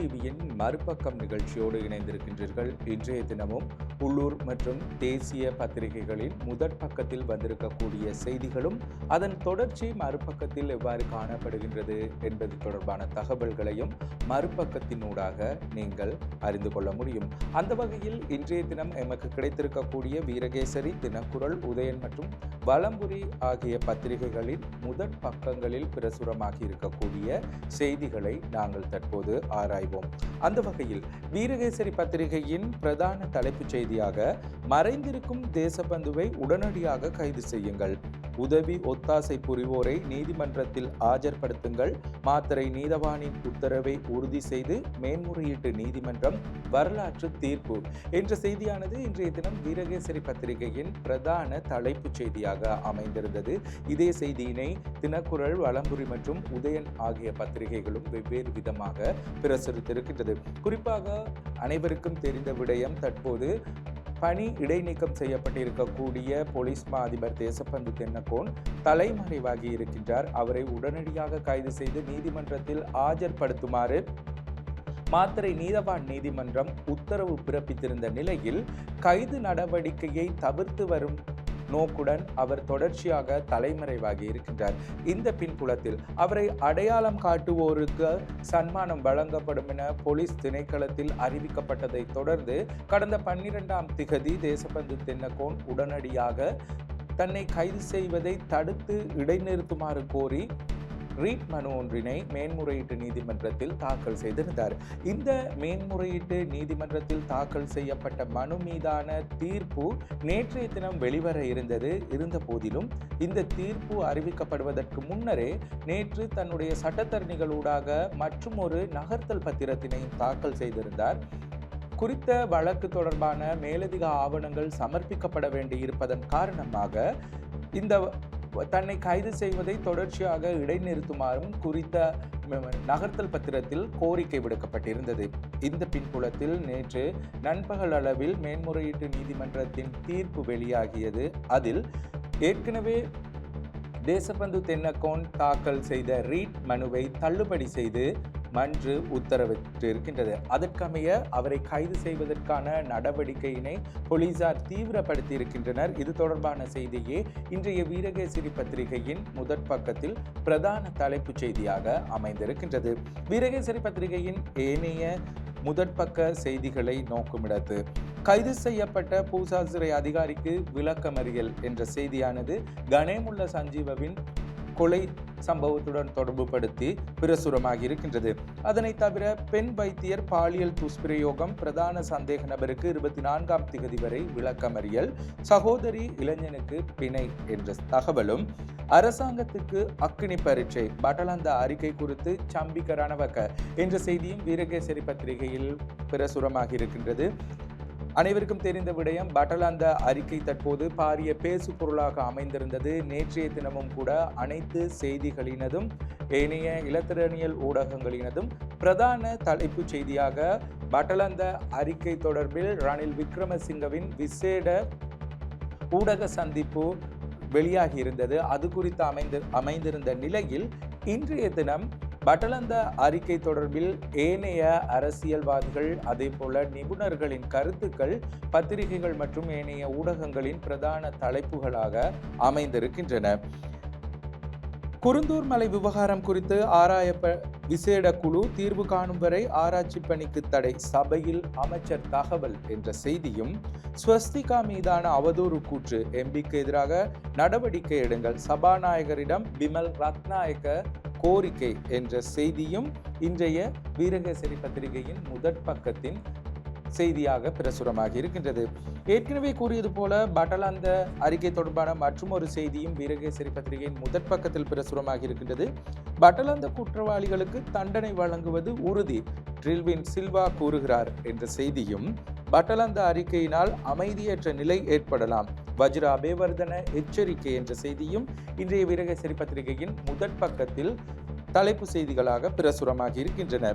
டிவியின் மறுபக்கம் நிகழ்ச்சியோடு இணைந்திருக்கின்றீர்கள். இன்றைய தினமும் உள்ளூர் மற்றும் தேசிய பத்திரிகைகளின் முதற் பக்கத்தில் வந்திருக்கக்கூடிய செய்திகளும் அதன் தொடர்ச்சி மறுபக்கத்தில் எவ்வாறு காணப்படுகின்றது என்பது தொடர்பான தகவல்களையும் மறுபக்கத்தினூடாக நீங்கள் அறிந்து கொள்ள முடியும். அந்த வகையில் இன்றைய தினம் எமக்கு கிடைத்திருக்கக்கூடிய வீரகேசரி தினக்குரல் உதயன் மற்றும் வலம்புரி ஆகிய பத்திரிகைகளின் முதற் பக்கங்களில் பிரசுரமாகி இருக்கக்கூடிய செய்திகளை நாங்கள் தற்போது ஆராய்வோம். அந்த வகையில் வீரகேசரி பத்திரிகையின் பிரதான தலைப்புச் செய்தியாக மறைந்திருக்கும் தேசபந்துவை உடனடியாக கைது செய்யுங்கள். உதவி ஒத்தாசை புரிவோரை நீதிமன்றத்தில் ஆஜர்படுத்துங்கள். மாத்திரை நீதவானின் உத்தரவை உறுதி செய்து மேன்முறையீட்டு நீதிமன்றம் வரலாற்று தீர்ப்பு. என்ற செய்தியானது இன்றைய தினம் வீரகேசரி பத்திரிகையின் பிரதான தலைப்புச் செய்தியாக அமைந்திருந்தது. இதே செய்தியினை தினக்குரல் வளம்புரி மற்றும் உதயன் ஆகிய பத்திரிகைகளும் வெவ்வேறு விதமாக பிரசுரித்திருக்கின்றது. குறிப்பாக அனைவருக்கும் தெரிந்த விடயம் தற்போது பணி இடைநீக்கம் செய்யப்பட்டிருக்கக்கூடிய போலீஸ் மா அதிபர் தேசப்பந்து தென்னக்கோன் தலைமறைவாகி இருக்கின்றார். அவரை உடனடியாக கைது செய்து நீதிமன்றத்தில் ஆஜர்படுத்துமாறு மாத்திரை நீதவான் நீதிமன்றம் உத்தரவு பிறப்பித்திருந்த நிலையில் கைது நடவடிக்கையை தவிர்த்து வரும் நோக்குடன் அவர் தொடர்ச்சியாக தலைமறைவாகி இருக்கின்றார். இந்த பின்புலத்தில் அவரை அடையாளம் காட்டுவோருக்கு சன்மானம் வழங்கப்படும் என போலீஸ் திணைக்களத்தில் அறிவிக்கப்பட்டதை தொடர்ந்து கடந்த பன்னிரெண்டாம் திகதி தேசபந்து தென்னகோன் உடனடியாக தன்னை கைது செய்வதை தடுத்து இடைநிறுத்துமாறு கோரி ரீட் மனு ஒன்றினை மேன்முறையீட்டு நீதிமன்றத்தில் தாக்கல் செய்திருந்தார். இந்த மேன்முறையீட்டு நீதிமன்றத்தில் தாக்கல் செய்யப்பட்ட மனு மீதான தீர்ப்பு நேற்றைய தினம் வெளிவர இருந்தது. இருந்த போதிலும் இந்த தீர்ப்பு அறிவிக்கப்படுவதற்கு முன்னரே நேற்று தன்னுடைய சட்டத்தரணிகளூடாக மற்றும் ஒரு நகர்த்தல் பத்திரத்தினையும் தாக்கல் செய்திருந்தார். குறித்த வழக்கு தொடர்பான மேலதிக ஆவணங்கள் சமர்ப்பிக்கப்பட வேண்டியிருப்பதன் காரணமாக இந்த தன்னை கைது செய்வதை தொடர்ச்சியாக இடைநிறுத்துமாறும் குறித்த நகர்த்தல் பத்திரத்தில் கோரிக்கை விடுக்கப்பட்டிருந்தது. இந்த பின்புலத்தில் நேற்று நண்பகல் அளவில் மேன்முறையீட்டு நீதிமன்றத்தின் தீர்ப்பு வெளியாகியது. அதில் ஏற்கனவே தேசபந்து தென்னக்கோன் தாக்கல் செய்த ரீட் மனுவை தள்ளுபடி செய்து மன்று உத்தரவிட்டிருக்கின்றது. அதற்கமைய அவரை கைது செய்வதற்கான நடவடிக்கையினை போலீசார் தீவிரப்படுத்தி இருக்கின்றனர் இது தொடர்பான செய்தியே இன்றைய வீரகேசரி பத்திரிகையின் முதற் பக்கத்தில் பிரதான தலைப்புச் செய்தியாக அமைந்திருக்கின்றது. வீரகேசரி பத்திரிகையின் ஏனைய முதற்பக்க செய்திகளை நோக்குமிடத்து கைது செய்யப்பட்ட பூசாசிரை அதிகாரிக்கு விளக்கமறியல் என்ற செய்தியானது கணேமுள்ள சஞ்சீவவின் கொலை சம்பவத்துடன் தொடர்புபடுத்தி பிரசுரமாகி இருக்கின்றது. அதனை தவிர பெண் வைத்தியர் பாலியல் துஷ்பிரயோகம் பிரதான சந்தேக நபருக்கு இருபத்தி நான்காம் திகதி வரை விளக்கமறியல் சகோதரி இளைஞனுக்கு பிணை என்ற தகவலும் அரசாங்கத்துக்கு அக்கினி பரீட்சை பட்டலந்த அறிக்கை குறித்து சம்பிக்க ரணவக்க என்ற செய்தியும் வீரகேசரி பத்திரிகையில் பிரசுரமாகி இருக்கின்றது. அனைவருக்கும் தெரிந்த விடயம் பட்டலாந்த அறிக்கை தற்போது பாரிய பேசு பொருளாக அமைந்திருந்தது. நேற்றைய தினமும் கூட அனைத்து செய்திகளினதும் ஏனைய இலத்திரனியல் ஊடகங்களினதும் பிரதான தலைப்புச் செய்தியாக பட்டலந்த அறிக்கை தொடர்பில் ரணில் விக்ரமசிங்கவின் விசேட ஊடக சந்திப்பு வெளியாகி இருந்தது. அது குறித்து அமைந்து அமைந்திருந்த நிலையில் இன்றைய தினம் பட்டலந்த அறிக்கை தொடர்பில் ஏனைய அரசியல்வாதிகள் அதே போல நிபுணர்களின் கருத்துக்கள் பத்திரிகைகள் மற்றும் ஏனைய ஊடகங்களின் பிரதான தலைப்புகளாக அமைந்திருக்கின்றன. குருந்தூர் மலை விவகாரம் குறித்து ஆராயப்ப விசேட குழு தீர்வு காணும் வரை ஆராய்ச்சி பணிக்கு தடை சபையில் அமைச்சர் தகவல் என்ற செய்தியும் ஸ்வஸ்திகா மீதான அவதூறு கூற்று எம்பிக்கு எதிராக நடவடிக்கை எடுங்கள் சபாநாயகரிடம் பிமல் ரத்நாயக்க கோரிக்கை என்ற செய்தியும் இன்றைய வீரகேசரி பத்திரிகையின் முதற் பக்கத்தின் செய்தியாக பிரசுரமாகி இருக்கின்றது. ஏற்கனவே கூறியது போல பட்டலாந்த அறிக்கை தொடர்பான மற்றும் ஒரு செய்தியும் வீரகேசரி பத்திரிகையின் முதற் பக்கத்தில் பிரசுரமாகி இருக்கின்றது. பட்டலாந்த குற்றவாளிகளுக்கு தண்டனை வழங்குவது உறுதி. ட்ரில்வின் சில்வா கூறுகிறார் என்ற செய்தியும் பட்டலந்த அறிக்கையினால் அமைதியற்ற நிலை ஏற்படலாம். வஜ்ரா அபேவர்தன எச்சரிக்கை என்ற செய்தியும் இன்றைய வீரகேசரி பத்திரிகையின் முதற் பக்கத்தில் தலைப்பு செய்திகளாக பிரசுரமாகி இருக்கின்றன.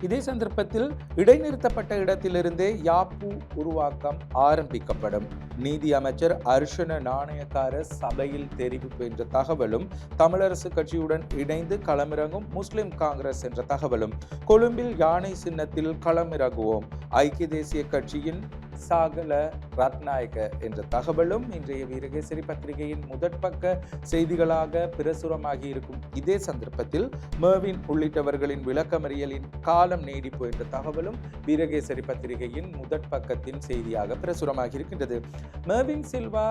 இதே சந்தர்ப்பத்தில் இடைநிறுத்தப்பட்ட இடத்திலிருந்தே யாப்பு உருவாக்கம் ஆரம்பிக்கப்படும். நீதி அமைச்சர் அர்ஷன நாணயக்கார சபையில் தெரிவிப்பு என்ற தகவலும் தமிழரசு கட்சியுடன் இணைந்து களமிறங்கும் முஸ்லிம் காங்கிரஸ் என்ற தகவலும் கொழும்பில் யானை சின்னத்தில் களமிறங்குவோம். ஐக்கிய தேசிய கட்சியின் சாகல ரத்நாயக என்ற தகவலும் இன்றைய வீரகேசரி பத்திரிகையின் முதற்பக்க செய்திகளாக பிரசுரமாகி இருக்கும். இதே சந்தர்ப்பத்தில் மேவின் உள்ளிட்டவர்களின் விளக்கமறியலின் காலம் நீடிப்பு என்ற தகவலும் வீரகேசரி பத்திரிகையின் முதற்பக்கத்தின் செய்தியாக பிரசுரமாகி இருக்கின்றது. மேவின் சில்வா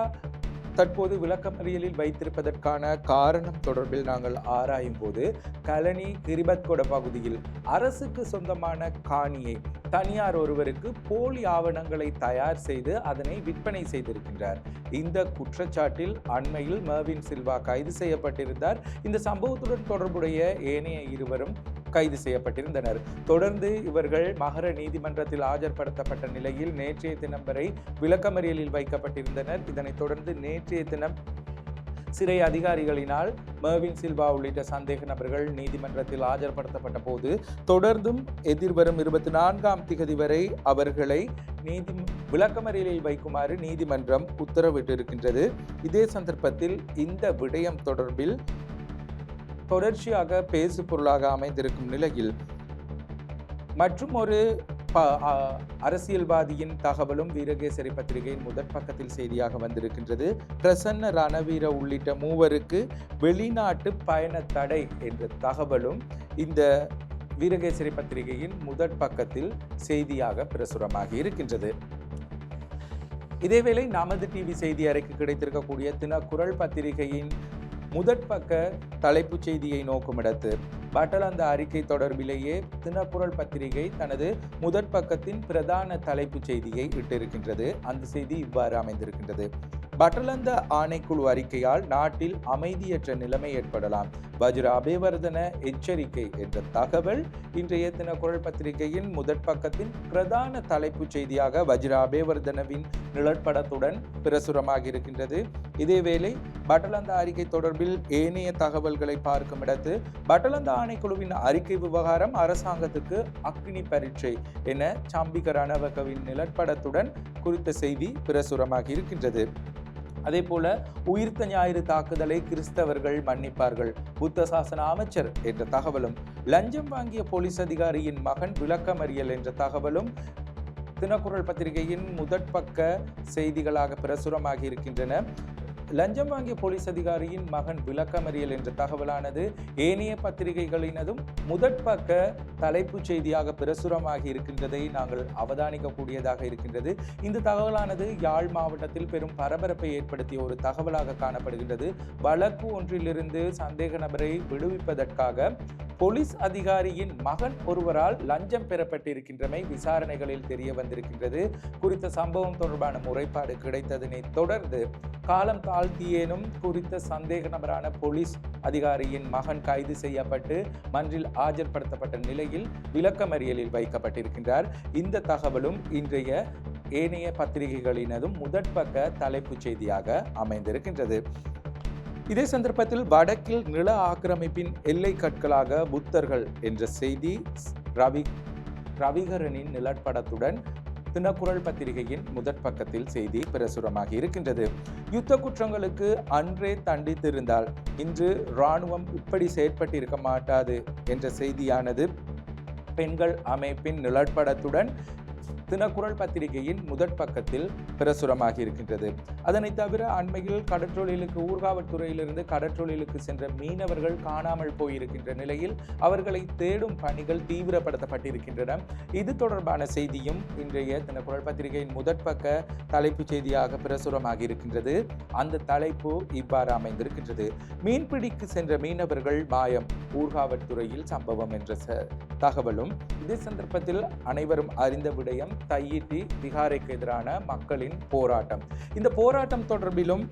தற்போது விளக்கமறியலில் வைத்திருப்பதற்கான காரணம் தொடர்பில் நாங்கள் ஆராயும் போது கலனி கிரிபத்கொட பகுதியில் அரசுக்கு சொந்தமான காணியை தனியார் ஒருவருக்கு போலி ஆவணங்களை தயார் செய்து அதனை விற்பனை செய்திருக்கின்றார். இந்த குற்றச்சாட்டில் அண்மையில் மர்வின் சில்வா கைது செய்யப்பட்டிருந்தார். இந்த சம்பவத்துடன் தொடர்புடைய ஏனைய இருவரும் கைது செய்யப்பட்டிருந்தனர். தொடர்ந்து இவர்கள் மகர நீதிமன்றத்தில் ஆஜர்படுத்தப்பட்ட நிலையில் நேற்றைய தினம் வரை விளக்கமறியலில் வைக்கப்பட்டிருந்தனர். இதனைத் தொடர்ந்து நேற்றைய தினம் சிறை அதிகாரிகளினால் மர்வின் சில்வா உள்ளிட்ட சந்தேக நபர்கள் நீதிமன்றத்தில் ஆஜர்படுத்தப்பட்ட போது தொடர்ந்தும் எதிர்வரும் இருபத்தி நான்காம் திகதி வரை அவர்களை நீதி விளக்கமறியலில் வைக்குமாறு நீதிமன்றம் உத்தரவிட்டிருக்கின்றது. இதே சந்தர்ப்பத்தில் இந்த விடயம் தொடர்பில் தொடர்ச்சியாக பேசு பொருளாக அமைந்திருக்கும் நிலையில் மற்றும் ஒரு அரசியல்வாதியின் தகவலும் வீரகேசரி பத்திரிகையின் முதற் பக்கத்தில் செய்தியாக வந்திருக்கின்றது. பிரசன்ன ரணவீர உள்ளிட்ட மூவருக்கு வெளிநாட்டு பயண தடை என்ற தகவலும் இந்த வீரகேசரி பத்திரிகையின் முதற் பக்கத்தில் செய்தியாக பிரசுரமாகி இருக்கின்றது. இதேவேளை நமது டிவி செய்தி அறைக்கு கிடைத்திருக்கக்கூடிய தினக்குரல் பத்திரிகையின் முதற்பக்க தலைப்புச் செய்தியை நோக்குமிடத்து பட்டலந்த அறிக்கை தொடர்பிலேயே தினக்குரல் பத்திரிகை தனது முதற்பக்கத்தின் பிரதான தலைப்புச் செய்தியை இட்டிருக்கின்றது. அந்த செய்தி இவ்வாறு அமைந்திருக்கின்றது. பட்டலந்த ஆணைக்குழு அறிக்கையால் நாட்டில் அமைதியற்ற நிலைமை ஏற்படலாம். வஜ்ர அபேவர்தன எச்சரிக்கை என்ற தகவல் இன்றைய தினக்குரல் பத்திரிகையின் முதற் பக்கத்தின் பிரதான தலைப்புச் செய்தியாக வஜ்ர அபேவர்தனவின் நிழற்படத்துடன் பிரசுரமாக இருக்கின்றது இதேவேளை பட்டலந்த அறிக்கை தொடர்பில் ஏனைய தகவல்களை பார்க்கும் இடத்து பட்டலந்த ஆணைக்குழுவின் அறிக்கை விவகாரம் அரசாங்கத்துக்கு அக்னி பரீட்சை என சாம்பிக ரணவகவின் நிலப்படத்துடன் குறித்த செய்தி பிரசுரமாக இருக்கின்றது. அதே போல உயிர்த்த ஞாயிறு தாக்குதலை கிறிஸ்தவர்கள் மன்னிப்பார்கள் புத்த சாசன அமைச்சர் என்ற தகவலும் லஞ்சம் வாங்கிய போலீஸ் அதிகாரியின் மகன் விளக்கமறியல் என்ற தகவலும் தினக்குரல் பத்திரிகையின் முதற்பக்க செய்திகளாக பிரசுரமாகி இருக்கின்றன. லஞ்சம் வாங்கிய போலீஸ் அதிகாரியின் மகன் விளக்கமறியல் என்ற தகவலானது ஏனைய பத்திரிகைகளினதும் முதற்பக்க தலைப்புச் செய்தியாக பிரசுரமாகி இருக்கின்றதை நாங்கள் அவதானிக்கக்கூடியதாக இருக்கின்றது. இந்த தகவலானது யாழ் மாவட்டத்தில் பெரும் பரபரப்பை ஏற்படுத்திய ஒரு தகவலாக காணப்படுகின்றது. வழக்கு ஒன்றிலிருந்து சந்தேக நபரை விடுவிப்பதற்காக போலீஸ் அதிகாரியின் மகன் ஒருவரால் லஞ்சம் பெறப்பட்டிருக்கின்றமை விசாரணைகளில் தெரிய வந்திருக்கின்றது குறித்த சம்பவம் தொடர்பான முறைப்பாடு கிடைத்ததனை தொடர்ந்து காலம் தாழ்த்தியேனும் குறித்த சந்தேக நபரான போலீஸ் அதிகாரியின் மகன் கைது செய்யப்பட்டு மன்றில் ஆஜர்படுத்தப்பட்ட நிலையில் விளக்கமறியலில் வைக்கப்பட்டிருக்கின்றார். இந்த தகவலும் இன்றைய ஏனைய பத்திரிகைகளினதும் முதற்பக்க தலைப்புச் செய்தியாக அமைந்திருக்கின்றது. இதே சந்தர்ப்பத்தில் வடக்கில் நில ஆக்கிரமிப்பின் எல்லை கற்களாக புத்தர்கள் என்ற செய்தி ரவி ரவிகரனின் நிலப்படத்துடன் தினக்குரல் பத்திரிகையின் முதற் பக்கத்தில் செய்தி பிரசுரமாகி இருக்கின்றது. யுத்த குற்றங்களுக்கு அன்றே தண்டித்திருந்தால் இன்று இராணுவம் இப்படி செயற்பட்டிருக்க மாட்டாது என்ற செய்தியானது பெண்கள் அமைப்பின் நிலப்படத்துடன் தினக்குரல் பத்திரிகையின் முதற் பக்கத்தில் பிரசுரமாகி இருக்கின்றது. அதனை தவிர அண்மையில் கடற்றொழிலுக்கு ஊர்காவல்துறையிலிருந்து கடற்றொழிலுக்கு சென்ற மீனவர்கள் காணாமல் போயிருக்கின்ற நிலையில் அவர்களை தேடும் பணிகள் தீவிரப்படுத்தப்பட்டிருக்கின்றன. இது தொடர்பான செய்தியும் இன்றைய தினக்குரல் பத்திரிகையின் முதற் பக்க தலைப்புச் செய்தியாக பிரசுரமாகி இருக்கின்றது. அந்த தலைப்பு இவ்வாறு அமைந்திருக்கின்றது. மீன்பிடிக்கு சென்ற மீனவர்கள் மாயம் ஊர்காவல்துறையில் சம்பவம் என்ற தகவலும் இதே சந்தர்ப்பத்தில் அனைவரும் அறிந்த விடயம் தையிட்டி திகாரைக்கு எதிரான மக்களின் போராட்டம். இந்த போராட்டம் தொடர்பிலும்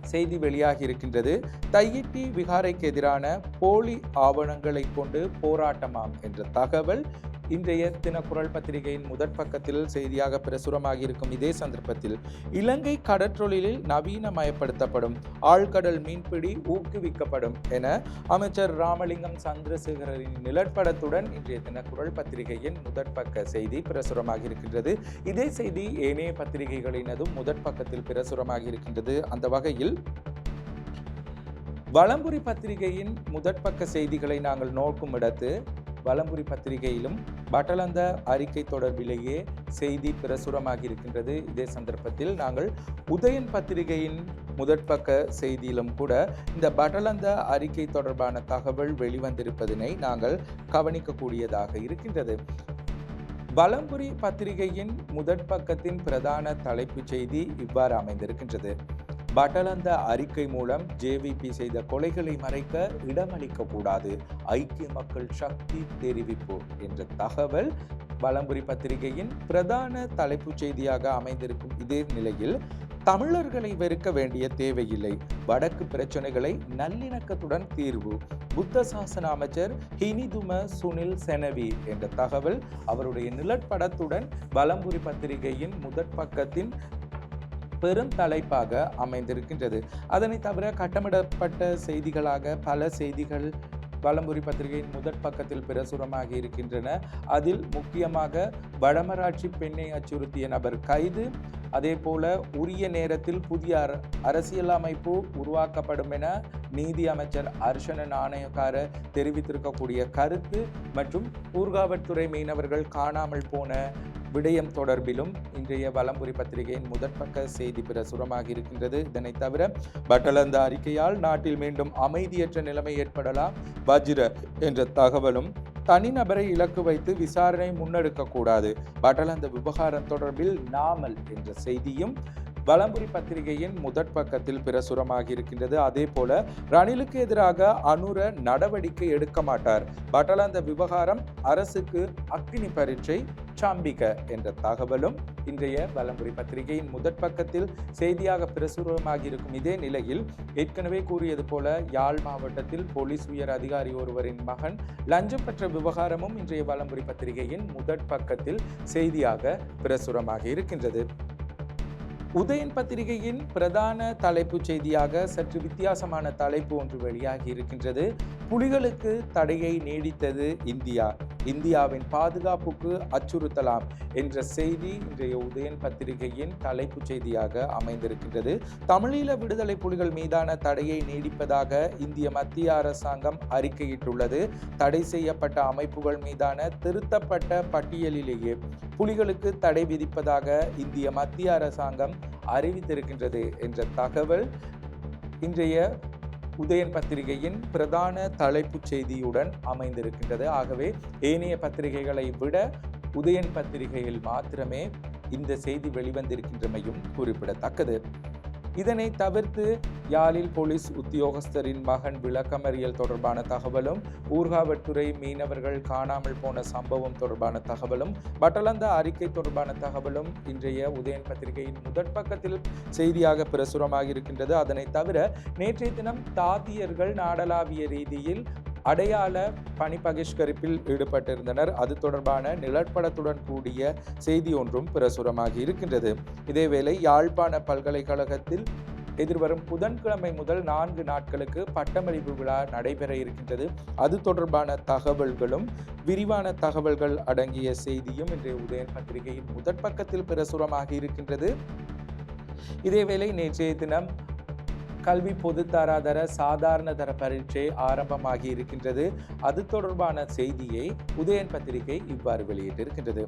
செய்தி வெளியாகி இருக்கின்றது. தையிட்டி விகாரைக்கு எதிரான போலி ஆவணங்களை கொண்டு போராட்டமாம் என்ற தகவல் இன்றைய தினக்குரல் பத்திரிகையின் முதற் பக்கத்தில் செய்தியாக பிரசுரமாகி இருக்கும் இதே சந்தர்ப்பத்தில் இலங்கை கடற்றொழிலில் நவீனமயப்படுத்தப்படும் ஆழ்கடல் மீன்பிடி ஊக்குவிக்கப்படும் என அமைச்சர் ராமலிங்கம் சந்திரசேகரின் நிழற்படத்துடன் இன்றைய தினக்குரல் பத்திரிகையின் முதற் பக்க செய்தி பிரசுரமாகி இருக்கின்றது இதே செய்தி ஏனைய பத்திரிகைகளினதும் முதற் பக்கத்தில் பிரசுரமாகி இருக்கின்றது அந்த வகையில் வலம்புரி பத்திரிகையின் முதற்பக்க செய்திகளை நாங்கள் நோக்கும் இடத்து வலம்புரி பத்திரிகையிலும் பட்டலந்த அறிக்கை தொடர்பிலேயே செய்தி பிரசுரமாகி இருக்கின்றது இதே சந்தர்ப்பத்தில் நாங்கள் உதயன் பத்திரிகையின் முதற்பக்க செய்தியிலும் கூட இந்த பட்டலந்த அறிக்கை தொடர்பான தகவல் வெளிவந்திருப்பதனை நாங்கள் கவனிக்கக்கூடியதாக இருக்கின்றது. வலம்புரி பத்திரிகையின் முதற்பக்கத்தின் பிரதான தலைப்புச் செய்தி இவ்வாறு அமைந்திருக்கின்றது. பட்டலந்த அறிக்கை மூலம் ஜேவிபி செய்த கொலைகளை மறைக்க இடமளிக்க கூடாது ஐக்கிய மக்கள் சக்தி தெரிவிப்பு என்ற தகவல் பலம்புரி பத்திரிகையின் பிரதான தலைப்புச் செய்தியாக அமைந்திருக்கும் இதே நிலையில் தமிழர்களை வெறுக்க வேண்டிய தேவையில்லை. வடக்கு பிரச்சனைகளை நல்லிணக்கத்துடன் தீர்வு. புத்த சாசன அமைச்சர் ஹினிதும சுனில் செனவி என்ற தகவல் அவருடைய நிழற்படத்துடன் வலம்புரி பத்திரிகையின் முதற் பக்கத்தின் பெரும் தலைப்பாக அமைந்திருக்கின்றது. அதனை தவிர கட்டமிடப்பட்ட செய்திகளாக பல செய்திகள் வலம்புரி பத்திரிகையின் முதற் பக்கத்தில் பிரசுரமாக இருக்கின்றன. அதில் முக்கியமாக வடமராட்சி பெண்ணை அச்சுறுத்திய நபர் கைது. அதே போல உரிய நேரத்தில் புதிய அர உருவாக்கப்படும் என நீதி அமைச்சர் அர்ஷன நாணயக்கார தெரிவித்திருக்கக்கூடிய கருத்து மற்றும் ஊர்காவற்துறை மீனவர்கள் காணாமல் போன விடயம் தொடர்பிலும் இன்றைய வலம்புரி பத்திரிகையின் முதற்பக்க செய்தி பிரசுரமாக இருக்கின்றது. இதனை தவிர பட்டலந்த அறிக்கையால் நாட்டில் மீண்டும் அமைதியற்ற நிலைமை ஏற்படலாம். வஜ்ர என்ற தகவலும் தனிநபரை இலக்கு வைத்து விசாரணை முன்னெடுக்கக்கூடாது பட்டலந்த விவகாரம் தொடர்பில் நாமல் என்ற செய்தியும் வலம்புரி பத்திரிகையின் முதற் பக்கத்தில் பிரசுரமாக இருக்கின்றது. அதே போல ரணிலுக்கு எதிராக அனுர நடவடிக்கை எடுக்க மாட்டார். பட்டலந்த விவகாரம் அரசுக்கு அக்னி பரீட்சை சாம்பிக என்ற தகவலும் இன்றைய வலம்புரி பத்திரிகையின் முதற் பக்கத்தில் செய்தியாக பிரசுரமாகி இருக்கும் இதே நிலையில் ஏற்கனவே கூறியது போல யாழ் மாவட்டத்தில் போலீஸ் உயர் அதிகாரி ஒருவரின் மகன் லஞ்சம் பெற்ற விவகாரமும் இன்றைய வலம்புரி பத்திரிகையின் முதற் பக்கத்தில் செய்தியாக பிரசுரமாக இருக்கின்றது. உதயன் பத்திரிகையின் பிரதான தலைப்புச் செய்தியாக சற்று வித்தியாசமான தலைப்பு ஒன்று வெளியாகி இருக்கின்றது. புலிகளுக்கு தடையை நீடித்தது இந்தியா. இந்தியாவின் பாதுகாப்புக்கு அச்சுறுத்தலாம் என்ற செய்தி இன்றைய உதயன் பத்திரிகையின் தலைப்புச் செய்தியாக அமைந்திருக்கின்றது. தமிழீழ விடுதலை புலிகள் மீதான தடையை நீடிப்பதாக இந்திய மத்திய அரசாங்கம் அறிக்கையிட்டுள்ளது. தடை செய்யப்பட்ட அமைப்புகள் மீதான திருத்தப்பட்ட பட்டியலிலேயே புலிகளுக்கு தடை விதிப்பதாக இந்திய மத்திய அரசாங்கம் அறிவித்திருக்கின்றது என்ற தகவல் இன்றைய உதயன் பத்திரிகையின் பிரதான தலைப்புச் செய்தியுடன் அமைந்திருக்கின்றது. ஆகவே ஏனைய பத்திரிகைகளை விட உதயன் பத்திரிகையில் மாத்திரமே இந்த செய்தி வெளிவந்திருக்கின்றமையும் குறிப்பிடத்தக்கது. இதனை தவிர்த்து யாழில் போலீஸ் உத்தியோகஸ்தரின் மகன் விளக்கமறியல் தொடர்பான தகவலும் ஊர்காவற்துறை மீனவர்கள் காணாமல் போன சம்பவம் தொடர்பான தகவலும் பட்டலந்த அறிக்கை தொடர்பான தகவலும் இன்றைய உதயன் பத்திரிகையின் முதற் பக்கத்தில் செய்தியாக பிரசுரமாக இருக்கின்றது அதனை தவிர நேற்றைய தினம் தாத்தியர்கள் நாடளாவிய ரீதியில் அடையாள பணி பகிஷ்கரிப்பில் ஈடுபட்டிருந்தனர். அது தொடர்பான நிழற்படத்துடன் கூடிய செய்தி ஒன்றும் பிரசுரமாகி இருக்கின்றது. இதேவேளை யாழ்ப்பாண பல்கலைக்கழகத்தில் எதிர்வரும் புதன்கிழமை முதல் நான்கு நாட்களுக்கு பட்டமளிப்பு விழா நடைபெற இருக்கின்றது. அது தொடர்பான தகவல்களும் விரிவான தகவல்கள் அடங்கிய செய்தியும் இன்றைய உதயன் பத்திரிகையின் முதற் பக்கத்தில் பிரசுரமாகி இருக்கின்றது. இதேவேளை நேற்றைய தினம் கல்வி பொதுத்தராதர சாதாரண தர பரீட்சை ஆரம்பமாகி இருக்கின்றது. அது தொடர்பான செய்தியை உதயன் பத்திரிகை இவ்வாறு வெளியிட்டிருக்கின்றது.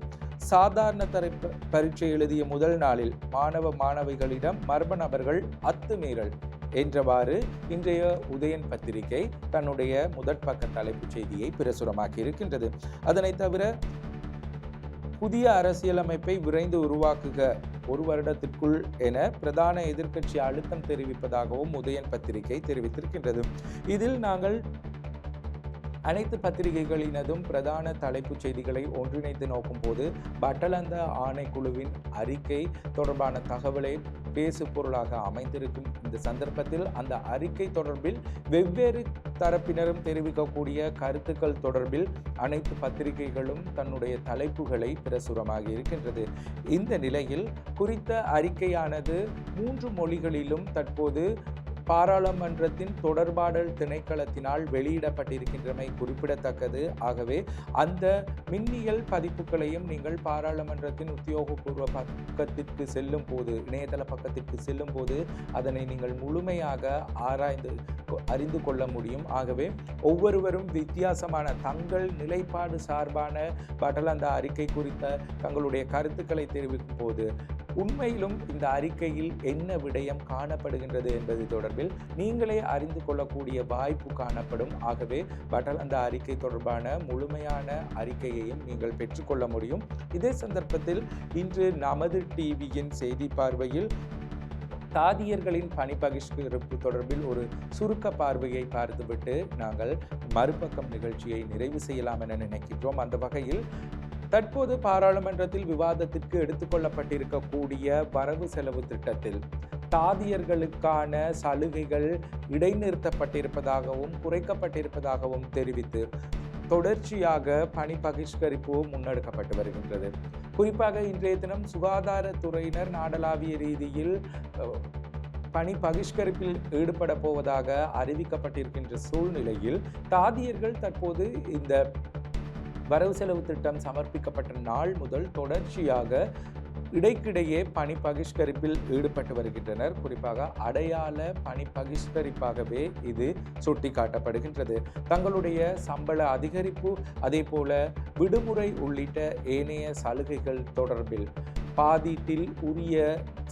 சாதாரண தர பரீட்சை எழுதிய முதல் நாளில் மாணவ மாணவிகளிடம் மர்ம நபர்கள் அத்துமீறல் என்றவாறு இன்றைய உதயன் பத்திரிகை தன்னுடைய முதற் பக்க தலைப்புச் செய்தியை பிரசுரமாக்கி இருக்கின்றது அதனைத் தவிர புதிய அரசியலமைப்பை விரைந்து உருவாக்குக. ஒரு வருடத்திற்குள் என பிரதான எதிர்க்கட்சி அழுத்தம் தெரிவிப்பதாகவும் உதயன் பத்திரிகை தெரிவித்திருக்கின்றது. இதில் நாங்கள் அனைத்து பத்திரிகைகளினதும் பிரதான தலைப்புச் செய்திகளை ஒன்றிணைத்து நோக்கும்போது பட்டலந்த ஆணைக்குழுவின் அறிக்கை தொடர்பான தகவலை பேசு பொருளாக அமைந்திருக்கும் இந்த சந்தர்ப்பத்தில் அந்த அறிக்கை தொடர்பில் வெவ்வேறு தரப்பினரும் தெரிவிக்கக்கூடிய கருத்துக்கள் தொடர்பில் அனைத்து பத்திரிகைகளும் தன்னுடைய தலைப்புகளை பிரசுரமாகி இருக்கின்றது. இந்த நிலையில் குறித்த அறிக்கையானது மூன்று மொழிகளிலும் தற்போது பாராளுமன்றத்தின் தொடர்பாடல் திணைக்களத்தினால் வெளியிடப்பட்டிருக்கின்றமை குறிப்பிடத்தக்கது. ஆகவே அந்த மின்னியல் பதிப்புகளையும் நீங்கள் பாராளுமன்றத்தின் உத்தியோகபூர்வ பக்கத்திற்கு செல்லும் போது இணையதள பக்கத்திற்கு செல்லும் போது அதனை நீங்கள் முழுமையாக ஆராய்ந்து அறிந்து கொள்ள முடியும். ஆகவே ஒவ்வொருவரும் வித்தியாசமான தங்கள் நிலைப்பாடு சார்பான பட்டலந்த அறிக்கை குறித்த தங்களுடைய கருத்துக்களை தெரிவிக்கும் போது உண்மையிலும் இந்த அறிக்கையில் என்ன விடயம் காணப்படுகின்றது என்பது தொடர்பில் நீங்களே அறிந்து கொள்ளக்கூடிய வாய்ப்பு காணப்படும். ஆகவே பட்டல் அந்த அறிக்கை தொடர்பான முழுமையான அறிக்கையையும் நீங்கள் பெற்றுக்கொள்ள முடியும். இதே சந்தர்ப்பத்தில் இன்று நமது டிவியின் செய்தி பார்வையில் தாதியர்களின் பணி பகிஷ்கரிப்பு தொடர்பில் ஒரு சுருக்க பார்வையை பார்த்துவிட்டு நாங்கள் மறுபக்கம் நிகழ்ச்சியை நிறைவு செய்யலாம் என நினைக்கின்றோம். அந்த வகையில் தற்போது பாராளுமன்றத்தில் விவாதத்திற்கு எடுத்துக்கொள்ளப்பட்டிருக்கக்கூடிய வரவு செலவு திட்டத்தில் தாதியர்களுக்கான சலுகைகள் இடைநிறுத்தப்பட்டிருப்பதாகவும் குறைக்கப்பட்டிருப்பதாகவும் தெரிவித்து தொடர்ச்சியாக பணி பகிஷ்கரிப்பு முன்னெடுக்கப்பட்டு வருகின்றது. குறிப்பாக இன்றைய தினம் சுகாதாரத்துறையினர் நாடளாவிய ரீதியில் பணி பகிஷ்கரிப்பில் ஈடுபட போவதாக அறிவிக்கப்பட்டிருக்கின்ற சூழ்நிலையில் தாதியர்கள் தற்போது இந்த வரவு செலவு திட்டம் சமர்ப்பிக்கப்பட்ட நாள் முதல் தொடர்ச்சியாக இடைக்கிடையே பணி பகிஷ்கரிப்பில் ஈடுபட்டு வருகின்றனர். குறிப்பாக அடையாள பணி பகிஷ்கரிப்பாகவே இது சுட்டிக்காட்டப்படுகின்றது. தங்களுடைய சம்பள அதிகரிப்பு அதே போல விடுமுறை உள்ளிட்ட ஏனைய சலுகைகள் தொடர்பில் பாதீட்டில் உரிய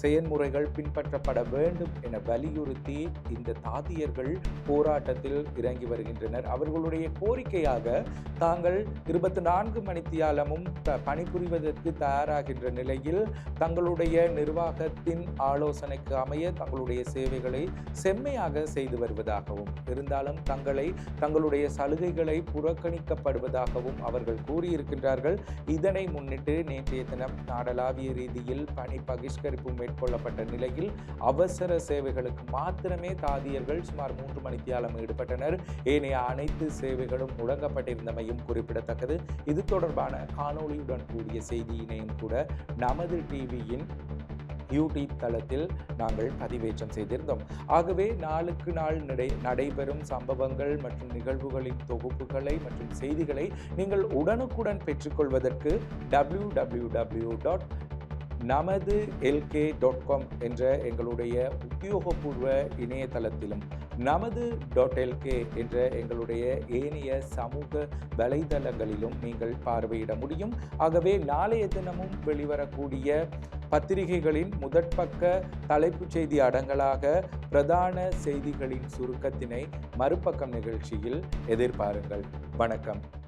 செயல்முறைகள் பின்பற்றப்பட வேண்டும் என வலியுறுத்தி இந்த தாதியர்கள் போராட்டத்தில் இறங்கி வருகின்றனர். அவர்களுடைய கோரிக்கையாக தாங்கள் இருபத்தி நான்கு மணித்தியாலமும் பணிபுரிவதற்கு தயாராகின்ற நிலையில் தங்களுடைய நிர்வாகத்தின் ஆலோசனைக்கு அமைய தங்களுடைய சேவைகளை செம்மையாக செய்து வருவதாகவும் இருந்தாலும் தங்களை தங்களுடைய சலுகைகளை புறக்கணிக்கப்படுவதாகவும் அவர்கள் கூறியிருக்கின்றார்கள். இதனை முன்னிட்டு நேற்றைய தினம் நாடளாவிய ரீதியில் பணி பகிஷ்கரிப்பு மேற்கொள்ளப்பட்ட நிலையில் அவசர சேவைகளுக்கு மாத்திரமே தாதியர்கள் சுமார் மூன்று மணித்தியாலம் ஈடுபட்டனர். ஏனைய அனைத்து சேவைகளும் முடங்கப்பட்டிருந்தமையும் குறிப்பிடத்தக்கது. இது தொடர்பான காணொளியுடன் கூடிய செய்தியினையும் கூட நமது டிவியின் யூடியூப் தளத்தில் நாங்கள் பதிவேற்றம் செய்திருந்தோம். ஆகவே நாளுக்கு நாள் நடை நடைபெறும் சம்பவங்கள் மற்றும் நிகழ்வுகளின் தொகுப்புகளை மற்றும் செய்திகளை நீங்கள் உடனுக்குடன் பெற்றுக்கொள்வதற்கு W W W dot Namathu LK dot com என்ற எங்களுடைய உத்தியோகபூர்வ இணையதளத்திலும் நமது டாட் எல்கே என்ற எங்களுடைய ஏனைய சமூக வலைதளங்களிலும் நீங்கள் பார்வையிட முடியும். ஆகவே நாளைய தினமும் வெளிவரக்கூடிய பத்திரிகைகளின் முதற்பக்க தலைப்புச் செய்தி அடங்கலாக பிரதான செய்திகளின் சுருக்கத்தினை மறுபக்கம் நிகழ்ச்சியில் எதிர்பாருங்கள். வணக்கம்.